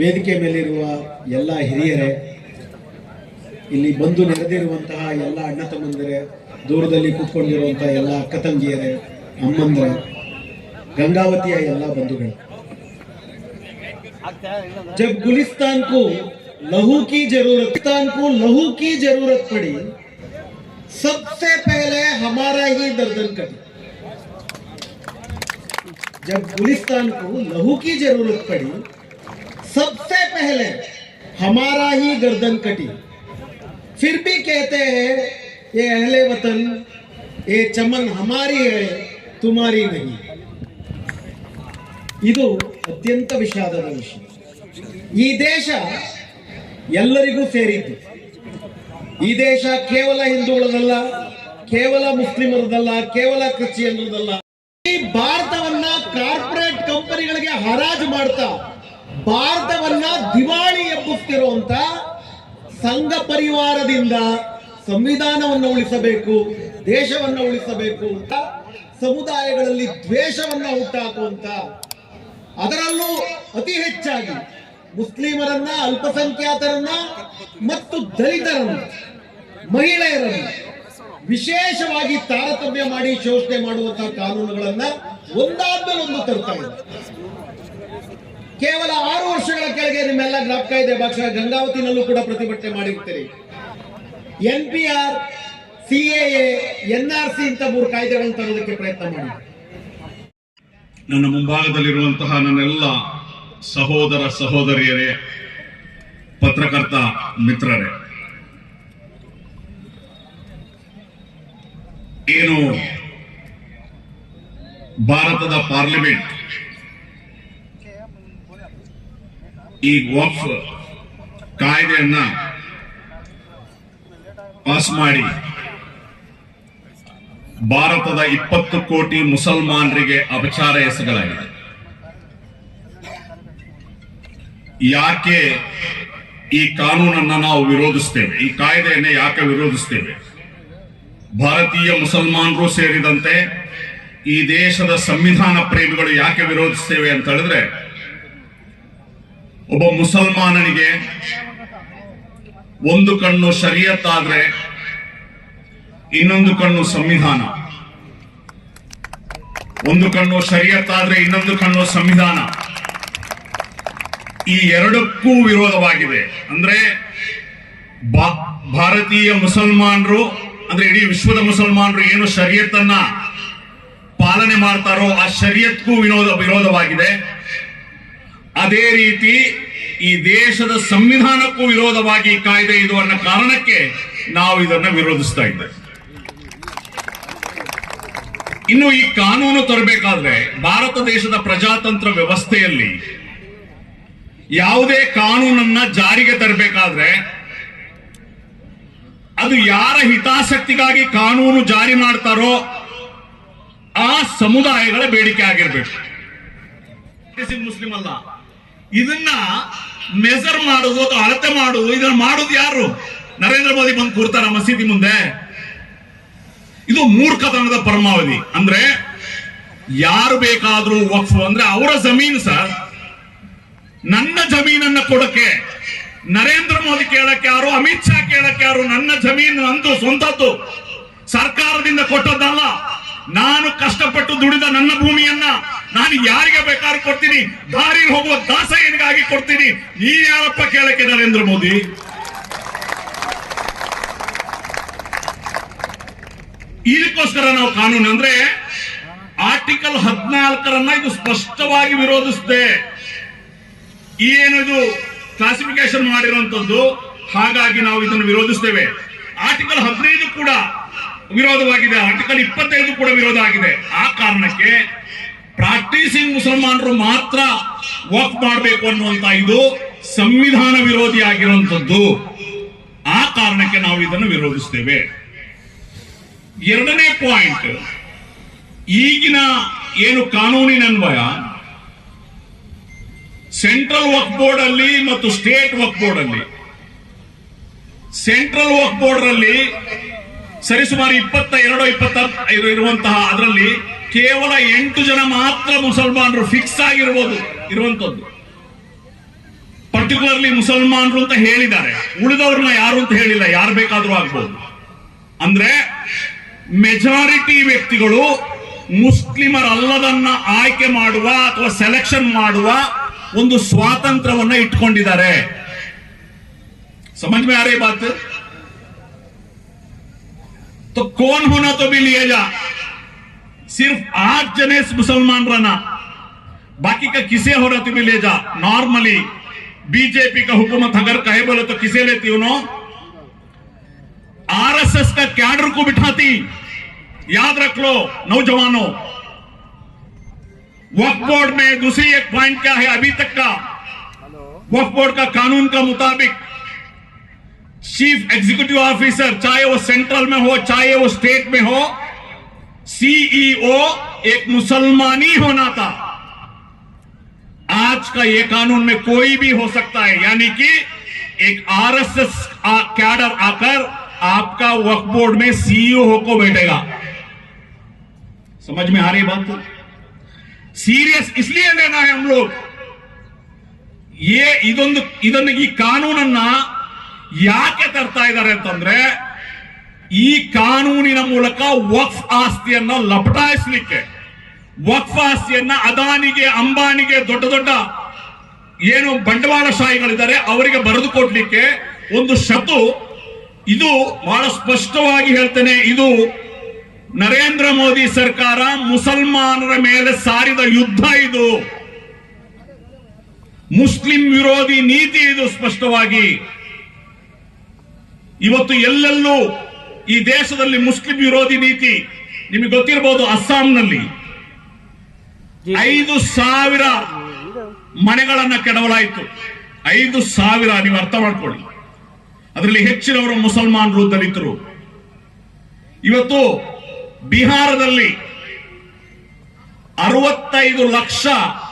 ವೇದಿಕೆ ಮೇಲಿರುವ ಎಲ್ಲ ಹಿರಿಯರೇ ಇಲ್ಲಿ ಬಂದು ನೆರೆದಿರುವಂತಹ ಎಲ್ಲ ಅಣ್ಣ ತಮ್ಮಂದಿರೇ ದೂರದಲ್ಲಿ ಕೂತ್ಕೊಂಡಿರುವಂತಹ ಎಲ್ಲ ಅಕ್ಕ ತಂಗಿಯರೇ ಅಮ್ಮಂದ್ರೆ ಗಂಗಾವತಿಯ ಎಲ್ಲ ಬಂಧುಗಳು जब गुलिस्तान को लहू की जरूरत गुलिस्तान को लहू की जरूरत पड़ी सबसे पहले हमारा ही दर्दन कटी जब गुलिस्तान को लहू की जरूरत पड़ी सबसे पहले हमारा ही गर्दन कटी फिर भी कहते हैं ये अहले वतन ये चमन हमारी है तुम्हारी नहीं ಇದು ಅತ್ಯಂತ ವಿಷಾದದ ವಿಷಯ ಈ ದೇಶ ಎಲ್ಲರಿಗೂ ಸೇರಿದ್ದು ಈ ದೇಶ ಕೇವಲ ಹಿಂದೂಗಳದಲ್ಲ ಕೇವಲ ಮುಸ್ಲಿಮರದಲ್ಲ ಕೇವಲ ಕ್ರಿಶ್ಚಿಯನ್ರದಲ್ಲ ಈ ಭಾರತವನ್ನ ಕಾರ್ಪೊರೇಟ್ ಕಂಪನಿಗಳಿಗೆ ಹರಾಜು ಮಾಡ್ತಾ ಭಾರತವನ್ನ ದಿವಾಳಿ ಎಬ್ಬಿಸ್ತಿರುವಂತ ಸಂಘ ಪರಿವಾರದಿಂದ ಸಂವಿಧಾನವನ್ನು ಉಳಿಸಬೇಕು, ದೇಶವನ್ನು ಉಳಿಸಬೇಕು ಅಂತ, ಸಮುದಾಯಗಳಲ್ಲಿ ದ್ವೇಷವನ್ನ ಹುಟ್ಟಾಕುವಂತ. ಅದರಲ್ಲೂ ಅತಿ ಹೆಚ್ಚಾಗಿ ಮುಸ್ಲಿಮರನ್ನ, ಅಲ್ಪಸಂಖ್ಯಾತರನ್ನ ಮತ್ತು ದಲಿತರನ್ನ, ಮಹಿಳೆಯರನ್ನ ವಿಶೇಷವಾಗಿ ತಾರತಮ್ಯ ಮಾಡಿ ಶೋಷಣೆ ಮಾಡುವಂತಹ ಕಾನೂನುಗಳನ್ನ ಒಂದಾದ್ಮೇಲೆ ಒಂದು ತರ್ತಾ ಇದೆ. ಕೇವಲ ಆರು ವರ್ಷಗಳ ಕೆಳಗೆ ನಿಮ್ಮೆಲ್ಲ ಜ್ಞಾಪಕ ಇದೆ. ಬಹುಶಃ ಗಂಗಾವತಿನಲ್ಲೂ ಕೂಡ ಪ್ರತಿಭಟನೆ ಮಾಡಿರ್ತೀರಿ. N P R CAA N R C ಇಂತ ಮೂರು ಕಾಯ್ದೆಗಳನ್ನು ತರೋದಕ್ಕೆ ಪ್ರಯತ್ನ ಮಾಡಿ. ನನ್ನ ಮುಂಭಾಗದಲ್ಲಿರುವಂತಹ ನನ್ನೆಲ್ಲ ಸಹೋದರ ಸಹೋದರಿಯರೇ, ಪತ್ರಕರ್ತ ಮಿತ್ರರೇ, ಏನು ಭಾರತದ ಪಾರ್ಲಿಮೆಂಟ್ ಈ ವಕ್ಫ್ ಕಾಯ್ದೆಯನ್ನ ಪಾಸ್ ಮಾಡಿ ಭಾರತದ ಇಪ್ಪತ್ತು ಕೋಟಿ ಮುಸಲ್ಮಾನರಿಗೆ ಅಪಚಾರ ಎಸಗಲಾಗಿದೆ. ಯಾಕೆ ಈ ಕಾನೂನನ್ನ ನಾವು ವಿರೋಧಿಸ್ತೇವೆ? ಈ ಕಾಯ್ದೆಯನ್ನ ಯಾಕೆ ವಿರೋಧಿಸ್ತೇವೆ? ಭಾರತೀಯ ಮುಸಲ್ಮಾನರು ಸೇರಿದಂತೆ ಈ ದೇಶದ ಸಂವಿಧಾನ ಪ್ರೇಮಿಗಳು ಯಾಕೆ ವಿರೋಧಿಸ್ತೇವೆ ಅಂತ ಹೇಳಿದ್ರೆ ಒಬ್ಬ ಮುಸಲ್ಮಾನನಿಗೆ ಒಂದು ಕಣ್ಣು ಶರಿಯತ್ ಆದ್ರೆ ಇನ್ನೊಂದು ಕಣ್ಣು ಸಂವಿಧಾನ. ಒಂದು ಕಣ್ಣು ಶರಿಯತ್ ಆದ್ರೆ ಇನ್ನೊಂದು ಕಣ್ಣು ಸಂವಿಧಾನ. ಈ ಎರಡಕ್ಕೂ ವಿರೋಧವಾಗಿದೆ. ಅಂದ್ರೆ ಭಾರತೀಯ ಮುಸಲ್ಮಾನರು, ಅಂದ್ರೆ ಇಡೀ ವಿಶ್ವದ ಮುಸಲ್ಮಾನರು ಏನು ಶರಿಯತ್ತನ್ನ ಪಾಲನೆ ಮಾಡ್ತಾರೋ ಆ ಶರಿಯತ್ಗೂ ವಿನೋದ, ವಿರೋಧವಾಗಿದೆ. ಅದೇ ರೀತಿ ಈ ದೇಶದ ಸಂವಿಧಾನಕ್ಕೂ ವಿರೋಧವಾಗಿ ಕಾಯ್ದೆ ಇದು ಅನ್ನೋ ಕಾರಣಕ್ಕೆ ನಾವು ಇದನ್ನ ವಿರೋಧಿಸ್ತಾ ಇದ್ದೇವೆ. ಇನ್ನು ಈ ಕಾನೂನು ತರಬೇಕಾದ್ರೆ ಭಾರತ ದೇಶದ ಪ್ರಜಾತಂತ್ರ ವ್ಯವಸ್ಥೆಯಲ್ಲಿ ಯಾವುದೇ ಕಾನೂನನ್ನ ಜಾರಿಗೆ ತರಬೇಕಾದ್ರೆ ಅದು ಯಾರ ಹಿತಾಸಕ್ತಿಗಾಗಿ ಕಾನೂನು ಜಾರಿ ಮಾಡ್ತಾರೋ ಆ ಸಮುದಾಯಗಳ ಬೇಡಿಕೆ ಆಗಿರ್ಬೇಕು. ಮುಸ್ಲಿಂ ಅಲ್ಲ. ಇದನ್ನ ಮೆಜರ್ ಮಾಡುವುದು ಅಥವಾ ಅಳತೆ ಮಾಡುವುದು, ಇದನ್ನ ಮಾಡುದು ಯಾರು? ನರೇಂದ್ರ ಮೋದಿ ಬಂದು ಕೂರ್ತಾರ ಮಸೀದಿ ಮುಂದೆ. ಇದು ಮೂರ್ಖತನದ ಪರಮಾವಧಿ. ಅಂದ್ರೆ ಯಾರು ಬೇಕಾದ್ರೂ ವಕ್ಫ್, ಅಂದ್ರೆ ಅವರ ಜಮೀನು ಸರ್, ನನ್ನ ಜಮೀನನ್ನ ಕೊಡಕ್ಕೆ. ನರೇಂದ್ರ ಮೋದಿ ಕೇಳಕ್ಕೆ ಯಾರು, ಅಮಿತ್ ಶಾ ಕೇಳಕ್ಕೆ ಯಾರು, ನನ್ನ ಜಮೀನು ಅಂತೂ ಸ್ವಂತದ್ದು. ಸರ್ಕಾರದಿಂದ ಕೊಟ್ಟದ್ದಲ್ಲ. ನಾನು ಕಷ್ಟಪಟ್ಟು ದುಡಿದ ನನ್ನ ಭೂಮಿಯನ್ನ ನಾನು ಯಾರಿಗೆ ಬೇಕಾದ್ರೂ ಕೊಡ್ತೀನಿ. ದಾರಿ ಹೋಗುವ ದಾಸಯ್ಯನಿಗಾಗಿ ಕೊಡ್ತೀನಿ. ನೀ ಯಾರಪ್ಪ ಕೇಳಕ್ಕೆ ನರೇಂದ್ರ ಮೋದಿ? ಇದಕ್ಕೋಸ್ಕರ ನಾವು ಕಾನೂನು ಅಂದ್ರೆ ಆರ್ಟಿಕಲ್ ಹದಿನಾಲ್ಕರನ್ನ ಇದು ಸ್ಪಷ್ಟವಾಗಿ ವಿರೋಧಿಸಿದೆ. ಏನು ಇದು ಕ್ಲಾಸಿಫಿಕೇಶನ್ ಮಾಡಿರುವಂತದ್ದು? ಹಾಗಾಗಿ ನಾವು ಇದನ್ನು ವಿರೋಧಿಸ್ತೇವೆ. ಆರ್ಟಿಕಲ್ ಹದಿನೈದು ಕೂಡ ವಿರೋಧವಾಗಿದೆ. ಆರ್ಟಿಕಲ್ ಇಪ್ಪತ್ತೈದು ಕೂಡ ವಿರೋಧ ಆಗಿದೆ. ಆ ಕಾರಣಕ್ಕೆ ಪ್ರಾಕ್ಟೀಸಿಂಗ್ ಮುಸಲ್ಮಾನರು ಮಾತ್ರ ವಕ್ ಮಾಡಬೇಕು ಅನ್ನುವಂತ ಇದು ಸಂವಿಧಾನ ವಿರೋಧಿ ಆಗಿರುವಂತದ್ದು. ಆ ಕಾರಣಕ್ಕೆ ನಾವು ಇದನ್ನು ವಿರೋಧಿಸ್ತೇವೆ. ಎರಡನೇ ಪಾಯಿಂಟ್, ಈಗಿನ ಏನು ಕಾನೂನಿನನ್ವಯ ಸೆಂಟ್ರಲ್ ವಕ್ ಬೋರ್ಡ್ ಅಲ್ಲಿ ಮತ್ತು ಸ್ಟೇಟ್ ವಕ್ ಬೋರ್ಡ್ ಅಲ್ಲಿ ಸೆಂಟ್ರಲ್ ವಕ್ ಬೋರ್ಡ್ ಅಲ್ಲಿ ಸರಿಸುಮಾರು ಇಪ್ಪತ್ತ ಎರಡು, ಇಪ್ಪತ್ತ ಇರುವಂತಹ ಅದರಲ್ಲಿ ಕೇವಲ ಎಂಟು ಜನ ಮಾತ್ರ ಮುಸಲ್ಮಾನರು ಫಿಕ್ಸ್ ಆಗಿರ್ಬೋದು ಇರುವಂತದ್ದು ಪರ್ಟಿಕ್ಯುಲರ್ಲಿ ಮುಸಲ್ಮಾನರು ಅಂತ ಹೇಳಿದ್ದಾರೆ ಉಳಿದವ್ರನ್ನ ಯಾರು ಅಂತ ಹೇಳಿಲ್ಲ ಯಾರು ಬೇಕಾದ್ರೂ ಆಗ್ಬೋದು ಅಂದ್ರೆ ಮೆಜಾರಿಟಿ ವ್ಯಕ್ತಿಗಳು ಮುಸ್ಲಿಮರಲ್ಲದನ್ನ ಆಯ್ಕೆ ಮಾಡುವ ಅಥವಾ ಸೆಲೆಕ್ಷನ್ ಮಾಡುವ ಒಂದು ಸ್ವಾತಂತ್ರ್ಯವನ್ನ ಇಟ್ಕೊಂಡಿದ್ದಾರೆ समझ में आ रही बात तो कौन होना तो भी लिया जा सिर्फ़ आठ जने मुसलमान रहना। बाकी का किसे हो रहा तुम्हें ले जा। नॉर्मली बीजेपी का हुकूमत अगर कहे बोले तो किसे लेती उन्होंने आरएसएस का कैडर को बिठाती। याद रख लो, नौजवानों। वक्फ बोर्ड में दूसरी एक पॉइंट क्या है अभी तक का? वक्फ बोर्ड का कानून का मुताबिक चीफ एग्जीक्यूटिव ऑफिसर चाहे वो सेंट्रल में हो, चाहे वो स्टेट में हो सीईओ एक मुसलमानी होना था आज का ये कानून में कोई भी हो सकता है यानी कि एक आरएसएस आ- कैडर आकर आपका वक्फ बोर्ड में सीईओ होकर बैठेगा समझ में आ रही बात सीरियस इसलिए लेना है हम लोग ये ಇದೊಂದು ಇದನ್ನು ಈ ಕಾನೂನನ್ನ ಯಾಕೆ ತರ್ತಾ ಇದ್ದಾರೆ ಅಂತಂದ್ರೆ ಈ ಕಾನೂನಿನ ಮೂಲಕ ವಕ್ಫ್ ಆಸ್ತಿಯನ್ನ ಲಪಟಾಯಿಸ್ಲಿಕ್ಕೆ, ವಕ್ಫ್ ಆಸ್ತಿಯನ್ನ ಅದಾನಿಗೆ, ಅಂಬಾನಿಗೆ ದೊಡ್ಡ ದೊಡ್ಡ ಏನು ಬಂಡವಾಳಶಾಹಿಗಳಿದ್ದಾರೆ ಅವರಿಗೆ ಬರೆದು ಕೊಡ್ಲಿಕ್ಕೆ ಒಂದು ಶತು ಇದು ಬಹಳ ಸ್ಪಷ್ಟವಾಗಿ ಹೇಳ್ತೇನೆ, ಇದು ನರೇಂದ್ರ ಮೋದಿ ಸರ್ಕಾರ ಮುಸಲ್ಮಾನರ ಮೇಲೆ ಸಾರಿದ ಯುದ್ಧ ಇದು. ಮುಸ್ಲಿಂ ವಿರೋಧಿ ನೀತಿ ಇದು ಸ್ಪಷ್ಟವಾಗಿ. ಇವತ್ತು ಎಲ್ಲೆಲ್ಲೂ ಈ ದೇಶದಲ್ಲಿ ಮುಸ್ಲಿಂ ವಿರೋಧಿ ನೀತಿ ನಿಮಗೆ ಗೊತ್ತಿರಬಹುದು ಅಸ್ಸಾಂನಲ್ಲಿ. ಐದು ಸಾವಿರ ಮನೆಗಳನ್ನ ಕೆಡವಲಾಯಿತು. ಐದು ಸಾವಿರ ನೀವು ಅರ್ಥ ಮಾಡ್ಕೊಳ್ಳಿ. ಅದರಲ್ಲಿ ಹೆಚ್ಚಿನವರು ಮುಸಲ್ಮಾನರು ದಲಿತರು ಇವತ್ತು ಬಿಹಾರದಲ್ಲಿ ಅರವತ್ತೈದು ಲಕ್ಷ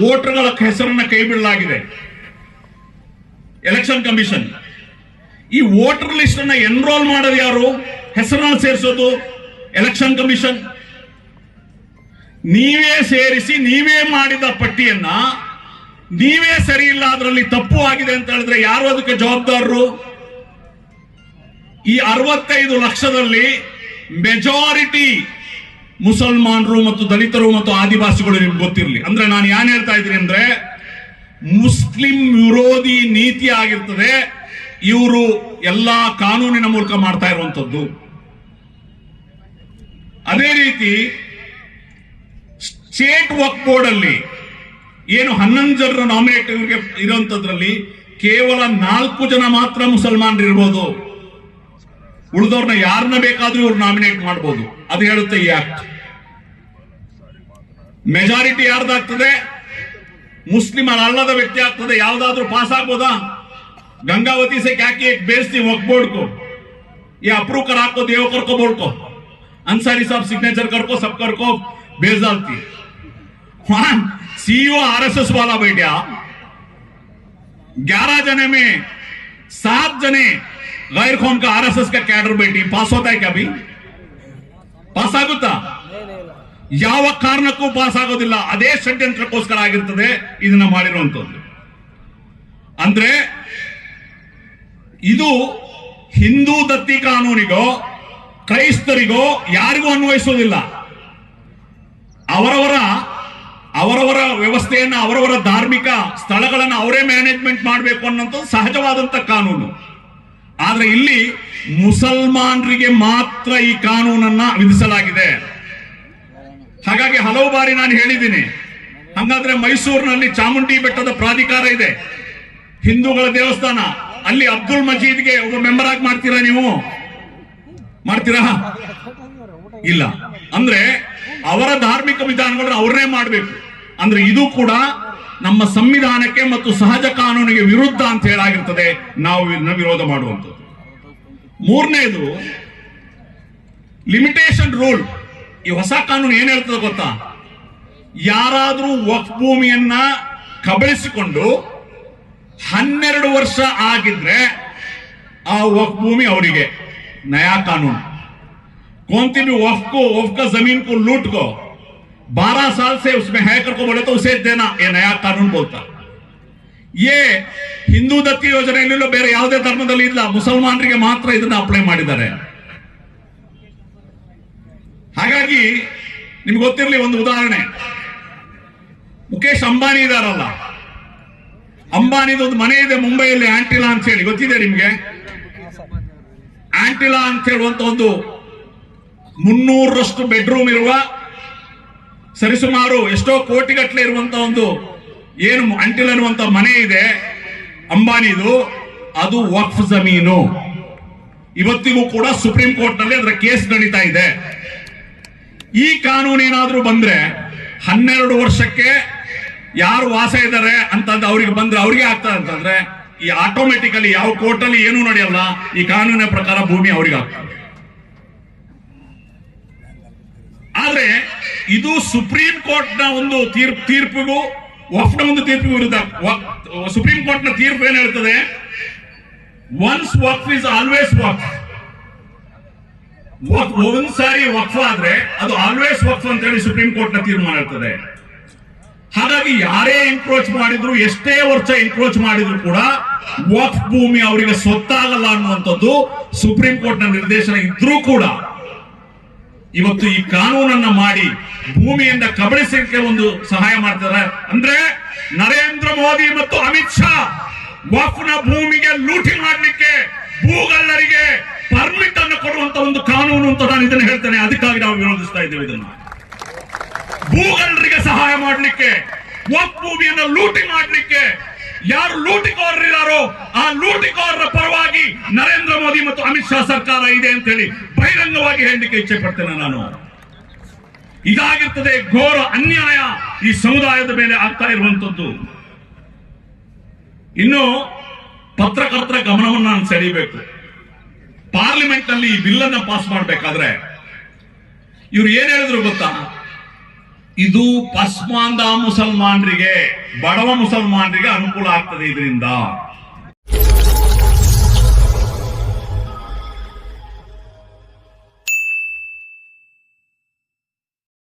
ವೋಟರ್ಗಳ ಹೆಸರನ್ನ ಕೈ ಬಿಡಲಾಗಿದೆ ಎಲೆಕ್ಷನ್ ಕಮಿಷನ್. ಈ ವೋಟರ್ ಲಿಸ್ಟ್ ಅನ್ನ ಎನ್ರೋಲ್ ಮಾಡೋದು ಯಾರು? ಹೆಸರನ್ನ ಸೇರಿಸೋದು ಎಲೆಕ್ಷನ್ ಕಮಿಷನ್ ನೀವೇ ಸೇರಿಸಿ, ನೀವೇ ಮಾಡಿದ ಪಟ್ಟಿಯನ್ನ, ನೀವೇ ಸರಿ ಇಲ್ಲ, ಅದರಲ್ಲಿ ತಪ್ಪು ಆಗಿದೆ ಅಂತ ಹೇಳಿದ್ರೆ ಯಾರು ಅದಕ್ಕೆ ಜವಾಬ್ದಾರರು? ಈ ಅರವತ್ತೈದು ಲಕ್ಷದಲ್ಲಿ ಮೆಜಾರಿಟಿ ಮುಸಲ್ಮಾನರು ಮತ್ತು ದಲಿತರು ಮತ್ತು ಆದಿವಾಸಿಗಳು ನಿಮ್ಗೆ ಗೊತ್ತಿರಲಿ. ಅಂದ್ರೆ ನಾನು ಏನ್ ಹೇಳ್ತಾ ಇದ್ದೀನಿ ಅಂದ್ರೆ, ಮುಸ್ಲಿಂ ವಿರೋಧಿ ನೀತಿ ಆಗಿರ್ತದೆ, ಇವರು ಎಲ್ಲಾ ಕಾನೂನಿನ ಮೂಲಕ ಮಾಡ್ತಾ ಇರುವಂತದ್ದು. ಅದೇ ರೀತಿ ಸ್ಟೇಟ್ ವರ್ಕ್ ಬೋರ್ಡ್ ಅಲ್ಲಿ ಏನು ಹನ್ನೊಂದು ಜನರ ನಾಮಿನೇಟ್ ಇರುವಂತದ್ರಲ್ಲಿ ಕೇವಲ ನಾಲ್ಕು ಜನ ಮಾತ್ರ ಮುಸಲ್ಮಾನ್ ಇರ್ಬೋದು. ಉಳಿದವ್ರನ್ನ ಯಾರನ್ನ ಬೇಕಾದ್ರೂ ಇವ್ರು ನಾಮಿನೇಟ್ ಮಾಡ್ಬೋದು. ಅದು ಹೇಳುತ್ತೆ ಈ ಆಕ್ಟ್ ಮೆಜಾರಿಟಿ ಯಾರ್ದಾಗ್ತದೆ? ಮುಸ್ಲಿಮರ ಅಲ್ಲದ ವ್ಯಕ್ತಿ ಆಗ್ತದೆ. ಯಾವ್ದಾದ್ರೂ ಪಾಸ್ ಆಗ್ಬೋದಾ? ಗಂಗಾವತಿ ಸೆ ಕ್ಯಾಕಿ ಬೇಸ್ತಿ ಒಕ್ ಬೋರ್ಡ್ಕೋ ಈ ಅಪ್ರೂಕರ್ ಹಾಕೋ ದೇವ ಕರ್ಕೋ ಬೋರ್ಡ್ಕೋ. अंसारी साहब सिग्नेचर कर को सब कर को भेज डालती वहां सीईओ आरएसएस वाला बैठा ग्यारह जने में सात जने गैर कौम का आरएसएस का कैडर बैठी पास होता है क्या अभी ಪಾಸ್ ಆಗುತ್ತಾ ಯಾವ ಕಾರಣಕ್ಕೂ ಪಾಸ್ ಆಗೋದಿಲ್ಲ ಅದೇ ಷಡ್ಯಂತ್ರಕ್ಕೋಸ್ಕರ ಆಗಿರ್ತದೆ ಇದನ್ನ ಮಾಡಿರುವಂತದ್ದು ಅಂದ್ರೆ ಇದು ಹಿಂದೂ ದತ್ತಿ ಕಾನೂನಿಗೋ ಕ್ರೈಸ್ತರಿಗೋ ಯಾರಿಗೂ ಅನ್ವಯಿಸೋದಿಲ್ಲ. ಅವರವರ ಅವರವರ ವ್ಯವಸ್ಥೆಯನ್ನ, ಅವರವರ ಧಾರ್ಮಿಕ ಸ್ಥಳಗಳನ್ನ ಅವರೇ ಮ್ಯಾನೇಜ್ಮೆಂಟ್ ಮಾಡಬೇಕು ಅನ್ನೋದು ಸಹಜವಾದಂತ ಕಾನೂನು. ಆದ್ರೆ ಇಲ್ಲಿ ಮುಸಲ್ಮಾನರಿಗೆ ಮಾತ್ರ ಈ ಕಾನೂನನ್ನ ವಿಧಿಸಲಾಗಿದೆ. ಹಾಗಾಗಿ ಹಲವು ಬಾರಿ ನಾನು ಹೇಳಿದ್ದೀನಿ. ಹಂಗಾದ್ರೆ ಮೈಸೂರಿನಲ್ಲಿ ಚಾಮುಂಡಿ ಬೆಟ್ಟದ ಪ್ರಾಧಿಕಾರ ಇದೆ. ಹಿಂದೂಗಳ ದೇವಸ್ಥಾನ. ಅಲ್ಲಿ ಅಬ್ದುಲ್ ಮಜೀದ್ಗೆ ಒಬ್ಬ ಮೆಂಬರ್ ಆಗಿ ಮಾಡ್ತೀರಾ ನೀವು? ಮಾಡ್ತೀರಾ? ಇಲ್ಲ. ಅಂದ್ರೆ ಅವರ ಧಾರ್ಮಿಕ ವಿಧಾನಗಳನ್ನು ಅವರೇ ಮಾಡಬೇಕು. ಅಂದ್ರೆ ಇದು ಕೂಡ ನಮ್ಮ ಸಂವಿಧಾನಕ್ಕೆ ಮತ್ತು ಸಹಜ ಕಾನೂನಿಗೆ ವಿರುದ್ಧ ಅಂತ ಹೇಳಾಗಿರ್ತದೆ. ನಾವು ವಿರೋಧ ಮಾಡುವಂಥದ್ದು. ಮೂರನೇದು ಲಿಮಿಟೇಷನ್ ರೂಲ್ ಈ ಹೊಸ ಕಾನೂನು ಏನ್ ಹೇಳ್ತದೆ ಗೊತ್ತಾ? ಯಾರಾದ್ರೂ ವಕ್ ಭೂಮಿಯನ್ನ ಕಬಳಿಸಿಕೊಂಡು ಹನ್ನೆರಡು ವರ್ಷ ಆಗಿದ್ರೆ ಆ ವಕ್ ಭೂಮಿ ಅವರಿಗೆ. ನಯಾ ಕಾನೂನು कौन भी वफ को वफ का जमीन को लूट को 12 साल से उसमें है कर को बोले तो उसे देना ये नया कानून बोलता ಏ ಹಿಂದೂ ದತ್ತಿ ಯೋಜನೆಯಲ್ಲಿಲ್ಲ ಬೇರೆ ಯಾವುದೇ ಧರ್ಮದಲ್ಲಿ ಇಲ್ಲ ಮುಸಲ್ಮಾನರಿಗೆ ಮಾತ್ರ ಇದನ್ನ ಅಪ್ಲೈ ಮಾಡಿದ್ದಾರೆ ಹಾಗಾಗಿ ನಿಮ್ಗೆ ಗೊತ್ತಿರಲಿ ಒಂದು ಉದಾಹರಣೆ ಮುಖೇಶ್ ಅಂಬಾನಿ ಇದಾರಲ್ಲ ಅಂಬಾನಿದು ಒಂದು ಮನೆ ಇದೆ ಮುಂಬೈಯಲ್ಲಿ ಆಂಟಿಲಾ ಅಂತ ಹೇಳಿ ಗೊತ್ತಿದೆ ನಿಮ್ಗೆ ಆಂಟಿಲಾ ಅಂತ ಹೇಳುವಂತ ಒಂದು ಮುನ್ನೂರರಷ್ಟು ಬೆಡ್ರೂಮ್ ಇರುವ ಸರಿಸುಮಾರು ಎಷ್ಟೋ ಕೋಟಿಗಟ್ಟಲೆ ಇರುವಂತ ಒಂದು ಏನು ಅಂಟಿಲ್ ಅನ್ನುವಂತ ಮನೆ ಇದೆ. ಅಂಬಾನಿದು. ಅದು ವಕ್ಫ್ ಜಮೀನು. ಇವತ್ತಿಗೂ ಕೂಡ ಸುಪ್ರೀಂ ಕೋರ್ಟ್ನಲ್ಲಿ ಅದರ ಕೇಸ್ ನಡೀತಾ ಇದೆ. ಈ ಕಾನೂನು ಏನಾದರೂ ಬಂದ್ರೆ ಹನ್ನೆರಡು ವರ್ಷಕ್ಕೆ ಯಾರು ವಾಸ ಇದ್ದಾರೆ ಅಂತಂದ್ರೆ ಅವ್ರಿಗೆ ಬಂದ್ರೆ ಅವ್ರಿಗೆ ಆಗ್ತದೆ ಅಂತಂದ್ರೆ ಈ ಆಟೋಮೆಟಿಕಲಿ ಯಾವ ಕೋರ್ಟ್ ಅಲ್ಲಿ ಏನೂ ನಡೆಯಲ್ಲ, ಈ ಕಾನೂನಿನ ಪ್ರಕಾರ ಭೂಮಿ ಅವರಿಗೆ ಆದ್ರೆ ಇದು ಸುಪ್ರೀಂ ಕೋರ್ಟ್ನ ಒಂದು ತೀರ್ಪು, ತೀರ್ಪಿಗೂ ವಫ್ನ ಒಂದು ತೀರ್ಪಿಗೂ ವಿರುದ್ಧ. ಸುಪ್ರೀಂ ಕೋರ್ಟ್ನ ತೀರ್ಪು ಏನ್ ಹೇಳ್ತದೆ? Once waqf is always waqf. ವಕ್- ಒಂದ್ ಸಾರಿ ವಕ್ಫ್ ಆದ್ರೆ ಅದು ಆಲ್ವೇಸ್ ವಕ್ಫ್ ಅಂತ ಹೇಳಿ ಸುಪ್ರೀಂ ಕೋರ್ಟ್ನ ತೀರ್ಮಾನ ಇರ್ತದೆ ಹಾಗಾಗಿ ಯಾರೇ ಎನ್ಕ್ರೋಚ್ ಮಾಡಿದ್ರು, ಎಷ್ಟೇ ವರ್ಷ ಎನ್ಕ್ರೋಚ್ ಮಾಡಿದ್ರು ಕೂಡ ವಕ್ ಭೂಮಿ ಅವರಿಗೆ ಸ್ವತ್ತಾಗಲ್ಲ ಅನ್ನುವಂಥದ್ದು ಸುಪ್ರೀಂ ಕೋರ್ಟ್ನ ನಿರ್ದೇಶನ ಇದ್ರೂ ಕೂಡ. ಇವತ್ತು ಈ ಕಾನೂನನ್ನ ಮಾಡಿ ಭೂಮಿಯಿಂದ ಕಬಳಿಸಲಿಕ್ಕೆ ಒಂದು ಸಹಾಯ ಮಾಡ್ತಾರೆ. ಅಂದ್ರೆ ನರೇಂದ್ರ ಮೋದಿ ಮತ್ತು ಅಮಿತ್ ಶಾ ವಕ್ಫ್ನ ಭೂಮಿಗೆ ಲೂಟಿ ಮಾಡಲಿಕ್ಕೆ ಭೂಗಲ್ಲರಿಗೆ ಪರ್ಮಿಟ್ ಅನ್ನು ಕೊಡುವಂತ ಒಂದು ಕಾನೂನು ಅಂತ ನಾನು ಇದನ್ನು ಹೇಳ್ತೇನೆ. ಅದಕ್ಕಾಗಿ ನಾವು ವಿರೋಧಿಸ್ತಾ ಇದ್ದೇವೆ ಇದನ್ನ. ಭೂಗಳ್ಳರಿಗೆ ಸಹಾಯ ಮಾಡಲಿಕ್ಕೆ ಒಕ್ ಭೂಮಿಯನ್ನು ಲೂಟಿ ಮಾಡಲಿಕ್ಕೆ. ಯಾರು ಲೂಟಿಕೋರರಿದ್ದಾರೋ ಆ ಲೂಟಿಕೋರರ ಪರವಾಗಿ ನರೇಂದ್ರ ಮೋದಿ ಮತ್ತು ಅಮಿತ್ ಶಾ ಸರ್ಕಾರ ಇದೆ ಅಂತ ಹೇಳಿ ಬಹಿರಂಗವಾಗಿ ಹೇಳಲಿಕ್ಕೆ ಇಚ್ಛೆ ಪಡ್ತೇನೆ ನಾನು. ಇದಾಗಿರ್ತದೆ ಘೋರ ಅನ್ಯಾಯ ಈ ಸಮುದಾಯದ ಮೇಲೆ ಆಗ್ತಾ ಇರುವಂತದ್ದು ಇನ್ನು ಪತ್ರಕರ್ತರ ಗಮನವನ್ನು ನಾನು ಸೆಳೀಬೇಕು. ಪಾರ್ಲಿಮೆಂಟ್ನಲ್ಲಿ ಈ ಬಿಲ್ ಅನ್ನ ಪಾಸ್ ಮಾಡಬೇಕಾದ್ರೆ ಇವ್ರು ಏನ್ ಹೇಳಿದ್ರು ಗೊತ್ತಾ? ಇದು ಪಸ್ಮಾಂದ ಮುಸಲ್ಮಾನರಿಗೆ ಬಡವ ಮುಸಲ್ಮಾನರಿಗೆ ಅನುಕೂಲ ಆಗ್ತದೆ ಇದರಿಂದ.